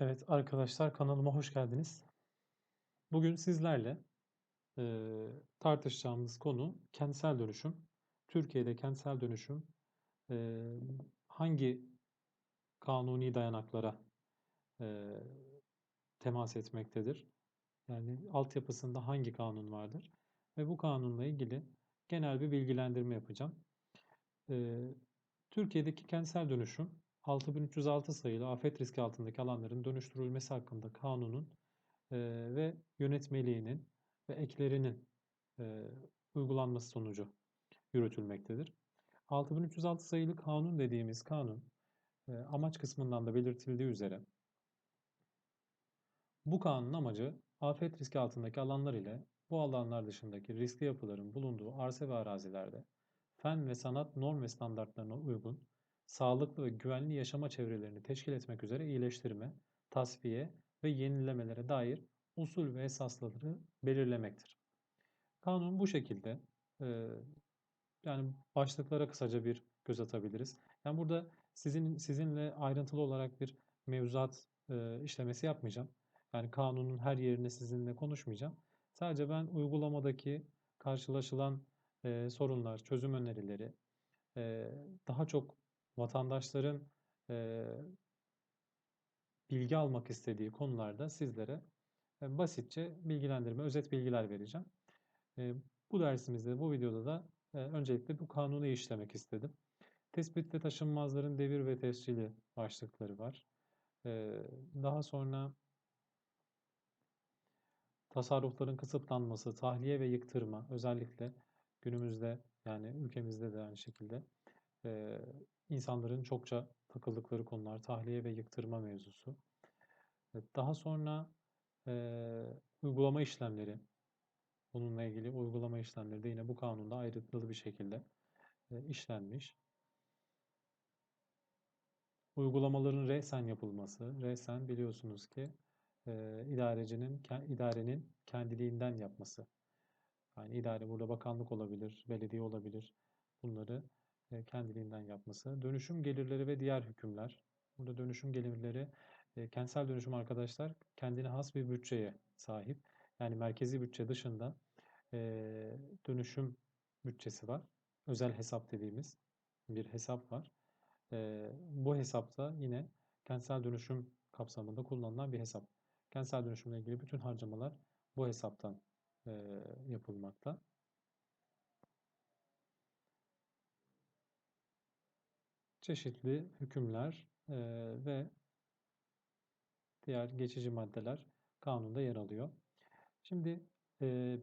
Evet arkadaşlar kanalıma hoş geldiniz. Bugün sizlerle e, tartışacağımız konu kentsel dönüşüm. Türkiye'de kentsel dönüşüm e, hangi kanuni dayanaklara e, temas etmektedir? Yani altyapısında hangi kanun vardır? Ve bu kanunla ilgili genel bir bilgilendirme yapacağım. E, Türkiye'deki kentsel dönüşüm 6306 sayılı afet riski altındaki alanların dönüştürülmesi hakkında kanunun ve yönetmeliğinin ve eklerinin uygulanması sonucu yürütülmektedir. 6306 sayılı kanun dediğimiz kanun e, amaç kısmından da belirtildiği üzere bu kanunun amacı afet riski altındaki alanlar ile bu alanlar dışındaki riskli yapıların bulunduğu arsa ve arazilerde fen ve sanat norm ve standartlarına uygun sağlıklı ve güvenli yaşama çevrelerini teşkil etmek üzere iyileştirme, tasfiye ve yenilemelere dair usul ve esasları belirlemektir. Kanun bu şekilde yani başlıklara kısaca bir göz atabiliriz. Yani burada sizin sizinle ayrıntılı olarak bir mevzuat işlemesi yapmayacağım. Yani kanunun her yerine sizinle konuşmayacağım. Sadece ben uygulamadaki karşılaşılan sorunlar, çözüm önerileri, daha çok vatandaşların e, bilgi almak istediği konularda sizlere e, basitçe bilgilendirme, özet bilgiler vereceğim. E, bu dersimizde, bu videoda da e, öncelikle bu kanunu işlemek istedim. Tespit ve taşınmazların devir ve tescili başlıkları var. E, daha sonra tasarrufların kısıtlanması, tahliye ve yıktırma özellikle günümüzde yani ülkemizde de aynı şekilde e, insanların çokça takıldıkları konular tahliye ve yıktırma mevzusu. Daha sonra e, uygulama işlemleri, bununla ilgili uygulama işlemleri de yine bu kanunda ayrıntılı bir şekilde e, işlenmiş. Uygulamaların resen yapılması. Resen biliyorsunuz ki e, idarecinin idarenin kendiliğinden yapması. Yani idare burada bakanlık olabilir, belediye olabilir. Bunları kendiliğinden yapması. Dönüşüm gelirleri ve diğer hükümler. Burada dönüşüm gelirleri e, kentsel dönüşüm arkadaşlar kendine has bir bütçeye sahip. Yani merkezi bütçe dışında e, dönüşüm bütçesi var. Özel hesap dediğimiz bir hesap var. bu hesapta yine kentsel dönüşüm kapsamında kullanılan bir hesap. Kentsel dönüşümle ilgili bütün harcamalar bu hesaptan yapılmakta. Çeşitli hükümler e, ve diğer geçici maddeler kanunda yer alıyor. Şimdi e,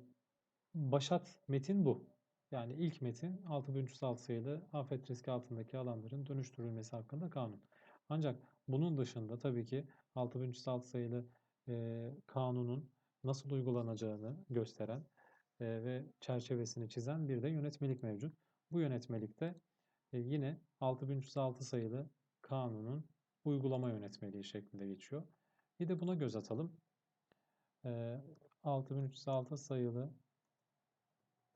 başat metin bu. Yani ilk metin 6306 sayılı afet riski altındaki alanların dönüştürülmesi hakkında kanun. Ancak bunun dışında tabii ki 6306 sayılı e, kanunun nasıl uygulanacağını gösteren e, ve çerçevesini çizen bir de yönetmelik mevcut. Bu yönetmelikte e, yine 6306 sayılı kanunun uygulama yönetmeliği şeklinde geçiyor. Bir de buna göz atalım. E, 6306 sayılı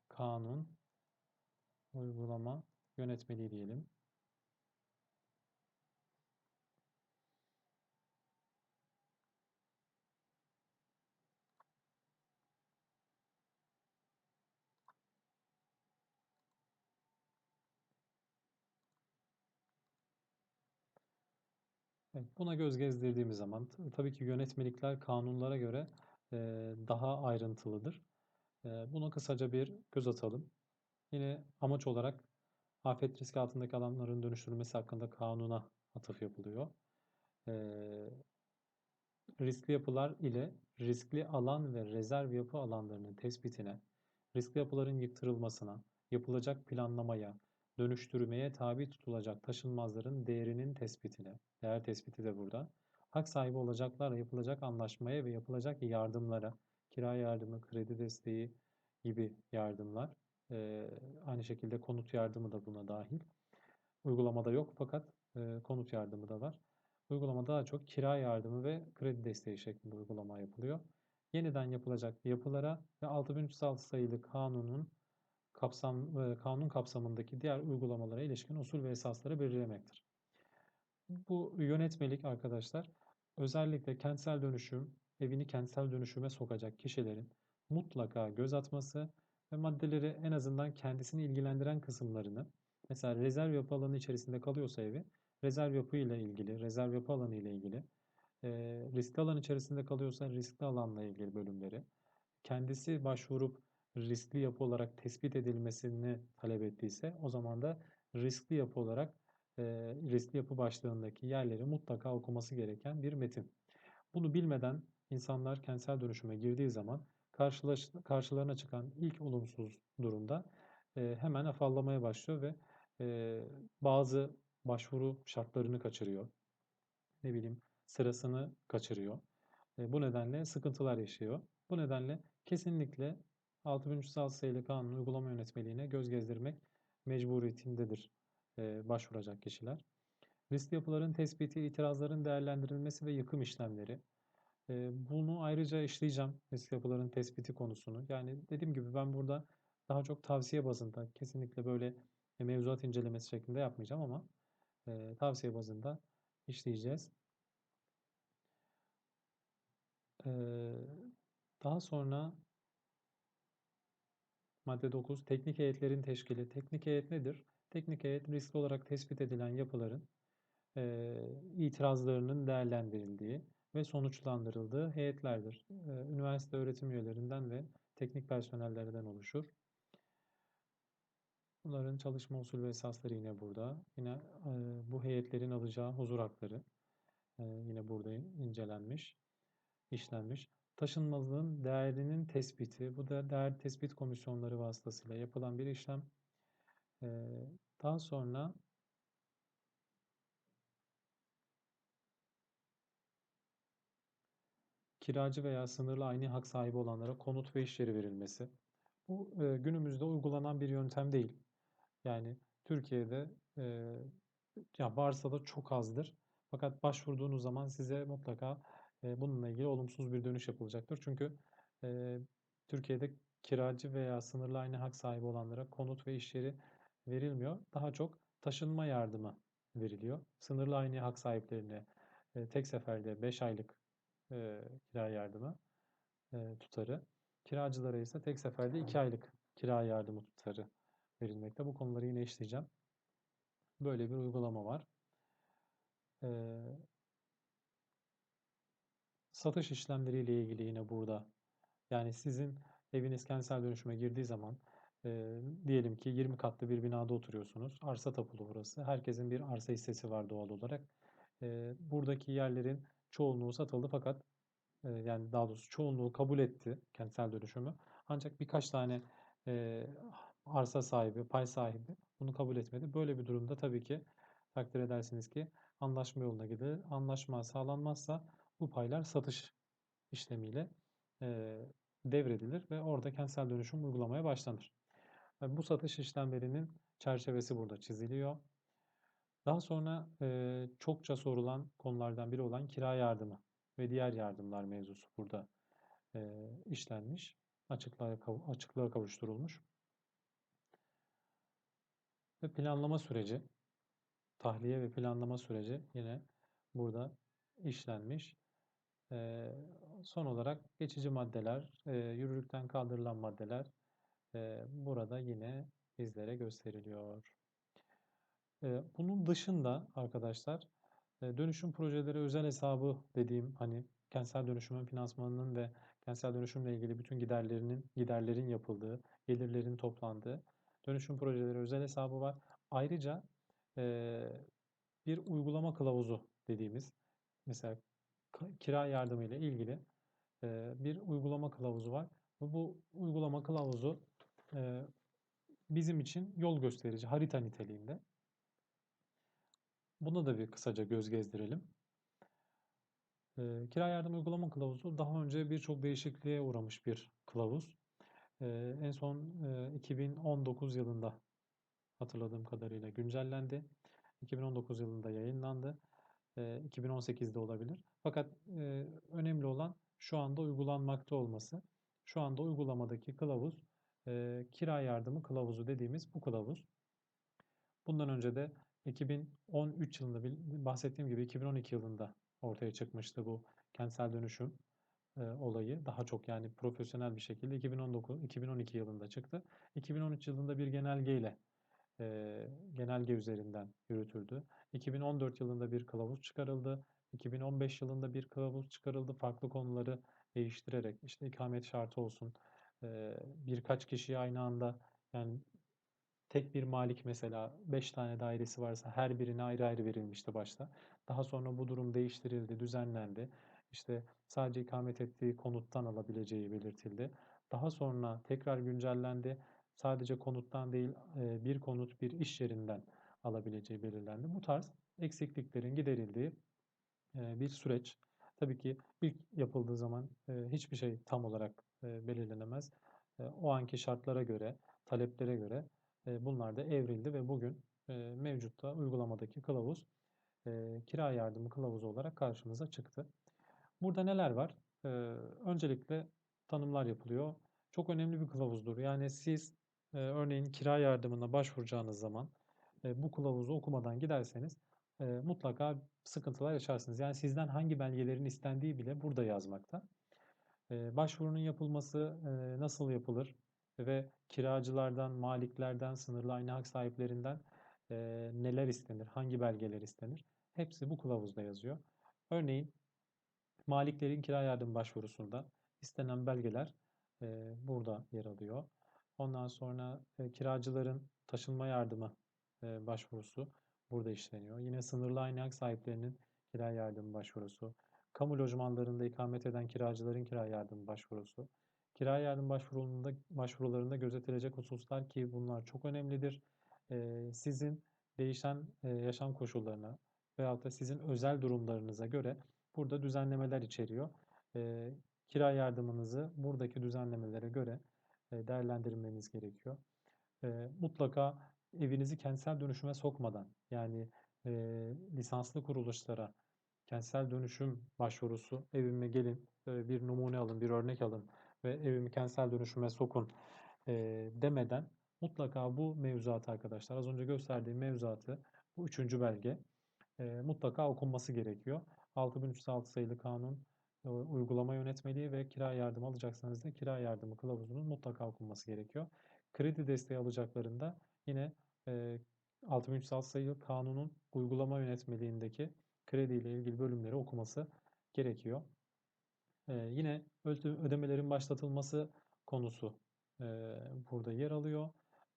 kanun uygulama yönetmeliği diyelim. Buna göz gezdirdiğimiz zaman tabii ki yönetmelikler kanunlara göre daha ayrıntılıdır. Buna kısaca bir göz atalım. Yine amaç olarak afet riski altındaki alanların dönüştürülmesi hakkında kanuna atıf yapılıyor. Riskli yapılar ile riskli alan ve rezerv yapı alanlarının tespitine, riskli yapıların yıktırılmasına, yapılacak planlamaya, dönüştürmeye tabi tutulacak taşınmazların değerinin tespitine, değer tespiti de burada, hak sahibi olacaklarla yapılacak anlaşmaya ve yapılacak yardımlara, kira yardımı, kredi desteği gibi yardımlar, e, aynı şekilde konut yardımı da buna dahil. Uygulamada yok fakat e, konut yardımı da var. Uygulamada daha çok kira yardımı ve kredi desteği şeklinde uygulama yapılıyor. Yeniden yapılacak yapılara ve 6306 sayılı kanunun kapsam, e, kanun kapsamındaki diğer uygulamalara ilişkin usul ve esasları belirlemektir. Bu yönetmelik arkadaşlar özellikle kentsel dönüşüm, evini kentsel dönüşüme sokacak kişilerin mutlaka göz atması ve maddeleri en azından kendisini ilgilendiren kısımlarını mesela rezerv yapı alanı içerisinde kalıyorsa evi rezerv yapı ile ilgili, rezerv yapı alanı ile ilgili e, riskli alan içerisinde kalıyorsa riskli alanla ilgili bölümleri kendisi başvurup riskli yapı olarak tespit edilmesini talep ettiyse o zaman da riskli yapı olarak e, riskli yapı başlığındaki yerleri mutlaka okuması gereken bir metin. Bunu bilmeden insanlar kentsel dönüşüme girdiği zaman karşılarına çıkan ilk olumsuz durumda e, hemen afallamaya başlıyor ve e, bazı başvuru şartlarını kaçırıyor. Ne bileyim sırasını kaçırıyor. Bu nedenle sıkıntılar yaşıyor. Bu nedenle kesinlikle 6306 sayılı kanun uygulama yönetmeliğine göz gezdirmek mecburiyetindedir e, başvuracak kişiler. Riskli yapıların tespiti, itirazların değerlendirilmesi ve yıkım işlemleri. E, bunu ayrıca işleyeceğim riskli yapıların tespiti konusunu. Yani dediğim gibi ben burada daha çok tavsiye bazında kesinlikle böyle mevzuat incelemesi şeklinde yapmayacağım ama e, tavsiye bazında işleyeceğiz. E, daha sonra madde 9 teknik heyetlerin teşkili. Teknik heyet nedir? Teknik heyet riskli olarak tespit edilen yapıların e, itirazlarının değerlendirildiği ve sonuçlandırıldığı heyetlerdir. E, üniversite öğretim üyelerinden ve teknik personellerden oluşur. Bunların çalışma usulü ve esasları yine burada. Yine e, bu heyetlerin alacağı huzur hakları e, yine burada incelenmiş, işlenmiş. Taşınmazlığın değerinin tespiti, bu da değer tespit komisyonları vasıtasıyla yapılan bir işlem. E, daha sonra kiracı veya sınırlı aynı hak sahibi olanlara konut ve iş yeri verilmesi. Bu e, günümüzde uygulanan bir yöntem değil. Yani Türkiye'de e, ya varsa da çok azdır. Fakat başvurduğunuz zaman size mutlaka bununla ilgili olumsuz bir dönüş yapılacaktır. Çünkü Türkiye'de kiracı veya sınırlı aynı hak sahibi olanlara konut ve iş yeri verilmiyor. Daha çok taşınma yardımı veriliyor. Sınırlı aynı hak sahiplerine tek seferde 5 aylık kira yardımı tutarı. Kiracılara ise tek seferde 2 aylık kira yardımı tutarı verilmekte. Bu konuları yine işleyeceğim. Böyle bir uygulama var. Satış işlemleriyle ilgili yine burada. Yani sizin eviniz kentsel dönüşüme girdiği zaman e, diyelim ki 20 katlı bir binada oturuyorsunuz. Arsa tapulu burası. Herkesin bir arsa hissesi var doğal olarak. E, buradaki yerlerin çoğunluğu satıldı fakat e, yani daha doğrusu çoğunluğu kabul etti kentsel dönüşümü. Ancak birkaç tane e, arsa sahibi, pay sahibi bunu kabul etmedi. Böyle bir durumda tabii ki takdir edersiniz ki anlaşma yoluna gidilir. Anlaşma sağlanmazsa bu paylar satış işlemiyle e, devredilir ve orada kentsel dönüşüm uygulamaya başlanır. Bu satış işlemlerinin çerçevesi burada çiziliyor. Daha sonra e, çokça sorulan konulardan biri olan kira yardımı ve diğer yardımlar mevzusu burada e, işlenmiş, açıklığa, açıklığa kavuşturulmuş. Ve planlama süreci, tahliye ve planlama süreci yine burada işlenmiş. E, son olarak geçici maddeler, e, yürürlükten kaldırılan maddeler e, burada yine bizlere gösteriliyor. E, bunun dışında arkadaşlar e, dönüşüm projeleri özel hesabı dediğim hani kentsel dönüşümün finansmanının ve kentsel dönüşümle ilgili bütün giderlerinin giderlerin yapıldığı, gelirlerin toplandığı dönüşüm projeleri özel hesabı var. Ayrıca e, bir uygulama kılavuzu dediğimiz mesela kira yardımı ile ilgili bir uygulama kılavuzu var. Bu uygulama kılavuzu bizim için yol gösterici, harita niteliğinde. Buna da bir kısaca göz gezdirelim. Kira yardım uygulama kılavuzu daha önce birçok değişikliğe uğramış bir kılavuz. En son e, 2019 yılında hatırladığım kadarıyla güncellendi. 2019 yılında yayınlandı. E, 2018'de olabilir. Fakat önemli olan şu anda uygulanmakta olması. Şu anda uygulamadaki kılavuz kira yardımı kılavuzu dediğimiz bu kılavuz. Bundan önce de 2013 yılında bahsettiğim gibi 2012 yılında ortaya çıkmıştı bu kentsel dönüşüm olayı. Daha çok yani profesyonel bir şekilde 2019 2012 yılında çıktı. 2013 yılında bir genelgeyle genelge üzerinden yürütüldü. 2014 yılında bir kılavuz çıkarıldı. 2015 yılında bir kılavuz çıkarıldı. Farklı konuları değiştirerek işte ikamet şartı olsun. birkaç kişiye aynı anda yani tek bir malik mesela 5 tane dairesi varsa her birine ayrı ayrı verilmişti başta. Daha sonra bu durum değiştirildi, düzenlendi. İşte sadece ikamet ettiği konuttan alabileceği belirtildi. Daha sonra tekrar güncellendi. Sadece konuttan değil bir konut bir iş yerinden alabileceği belirlendi. Bu tarz eksikliklerin giderildiği bir süreç. Tabii ki ilk yapıldığı zaman hiçbir şey tam olarak belirlenemez. O anki şartlara göre, taleplere göre bunlar da evrildi ve bugün mevcutta uygulamadaki kılavuz kira yardımı kılavuzu olarak karşımıza çıktı. Burada neler var? Öncelikle tanımlar yapılıyor. Çok önemli bir kılavuzdur. Yani siz örneğin kira yardımına başvuracağınız zaman bu kılavuzu okumadan giderseniz mutlaka sıkıntılar yaşarsınız. Yani sizden hangi belgelerin istendiği bile burada yazmakta. Başvurunun yapılması nasıl yapılır ve kiracılardan, maliklerden, sınırlı aynı hak sahiplerinden neler istenir, hangi belgeler istenir? Hepsi bu kılavuzda yazıyor. Örneğin maliklerin kira yardım başvurusunda istenen belgeler burada yer alıyor. Ondan sonra kiracıların taşınma yardımı başvurusu burada işleniyor. Yine sınırlı aynı hak sahiplerinin kira yardım başvurusu, kamu lojmanlarında ikamet eden kiracıların kira yardım başvurusu, kira yardım başvurularında, başvurularında gözetilecek hususlar ki bunlar çok önemlidir. Ee, sizin değişen e, yaşam koşullarına veyahut da sizin özel durumlarınıza göre burada düzenlemeler içeriyor. E, kira yardımınızı buradaki düzenlemelere göre e, değerlendirmeniz gerekiyor. E, mutlaka evinizi kentsel dönüşüme sokmadan yani e, lisanslı kuruluşlara kentsel dönüşüm başvurusu evime gelin e, bir numune alın bir örnek alın ve evimi kentsel dönüşüme sokun e, demeden mutlaka bu mevzuatı arkadaşlar az önce gösterdiğim mevzuatı bu üçüncü belge e, mutlaka okunması gerekiyor. 6306 sayılı kanun e, uygulama yönetmeliği ve kira yardımı alacaksanız da kira yardımı kılavuzunun mutlaka okunması gerekiyor. Kredi desteği alacaklarında yine e, 6306 sayılı kanunun uygulama yönetmeliğindeki kredi ilgili bölümleri okuması gerekiyor. Ee, yine ödemelerin başlatılması konusu e, burada yer alıyor.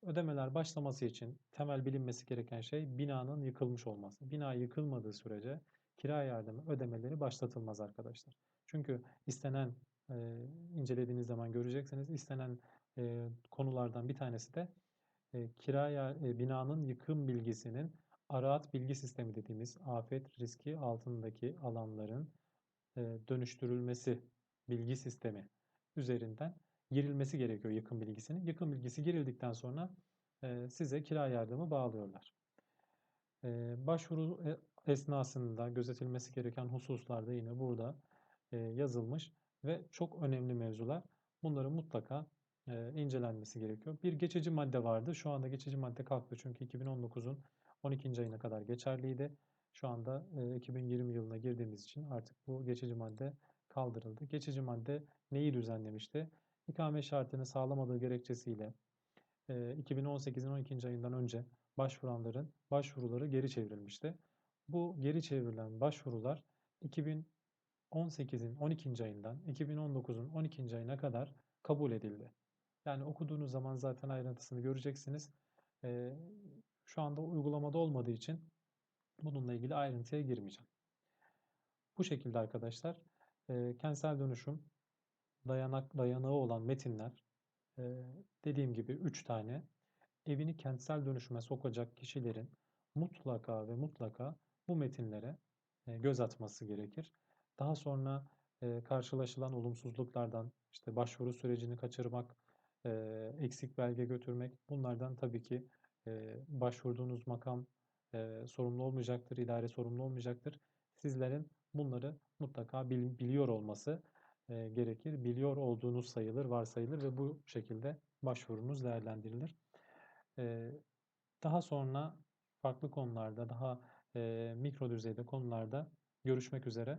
Ödemeler başlaması için temel bilinmesi gereken şey binanın yıkılmış olması. Bina yıkılmadığı sürece kira yardımı ödemeleri başlatılmaz arkadaşlar. Çünkü istenen e, incelediğiniz zaman göreceksiniz istenen e, konulardan bir tanesi de e, kira e, binanın yıkım bilgisinin araat bilgi sistemi dediğimiz afet riski altındaki alanların e, dönüştürülmesi bilgi sistemi üzerinden girilmesi gerekiyor yıkım bilgisinin. Yıkım bilgisi girildikten sonra e, size kira yardımı bağlıyorlar. E, başvuru esnasında gözetilmesi gereken hususlar da yine burada yazılmış ve çok önemli mevzular. Bunların mutlaka e, incelenmesi gerekiyor. Bir geçici madde vardı. Şu anda geçici madde kalktı çünkü 2019'un 12. ayına kadar geçerliydi. Şu anda e, 2020 yılına girdiğimiz için artık bu geçici madde kaldırıldı. Geçici madde neyi düzenlemişti? İkame şartını sağlamadığı gerekçesiyle e, 2018'in 12. ayından önce başvuranların başvuruları geri çevrilmişti. Bu geri çevrilen başvurular 2018'in 12. ayından 2019'un 12. ayına kadar kabul edildi. Yani okuduğunuz zaman zaten ayrıntısını göreceksiniz. E, şu anda uygulamada olmadığı için bununla ilgili ayrıntıya girmeyeceğim. Bu şekilde arkadaşlar e, kentsel dönüşüm dayanak dayanağı olan metinler e, dediğim gibi 3 tane evini kentsel dönüşüme sokacak kişilerin mutlaka ve mutlaka bu metinlere e, göz atması gerekir. Daha sonra e, karşılaşılan olumsuzluklardan işte başvuru sürecini kaçırmak, e, eksik belge götürmek bunlardan tabii ki e, başvurduğunuz makam e, sorumlu olmayacaktır, idare sorumlu olmayacaktır. Sizlerin bunları mutlaka bil, biliyor olması e, gerekir. Biliyor olduğunuz sayılır, varsayılır ve bu şekilde başvurunuz değerlendirilir. E, daha sonra farklı konularda, daha e, mikro düzeyde konularda Görüşmek üzere.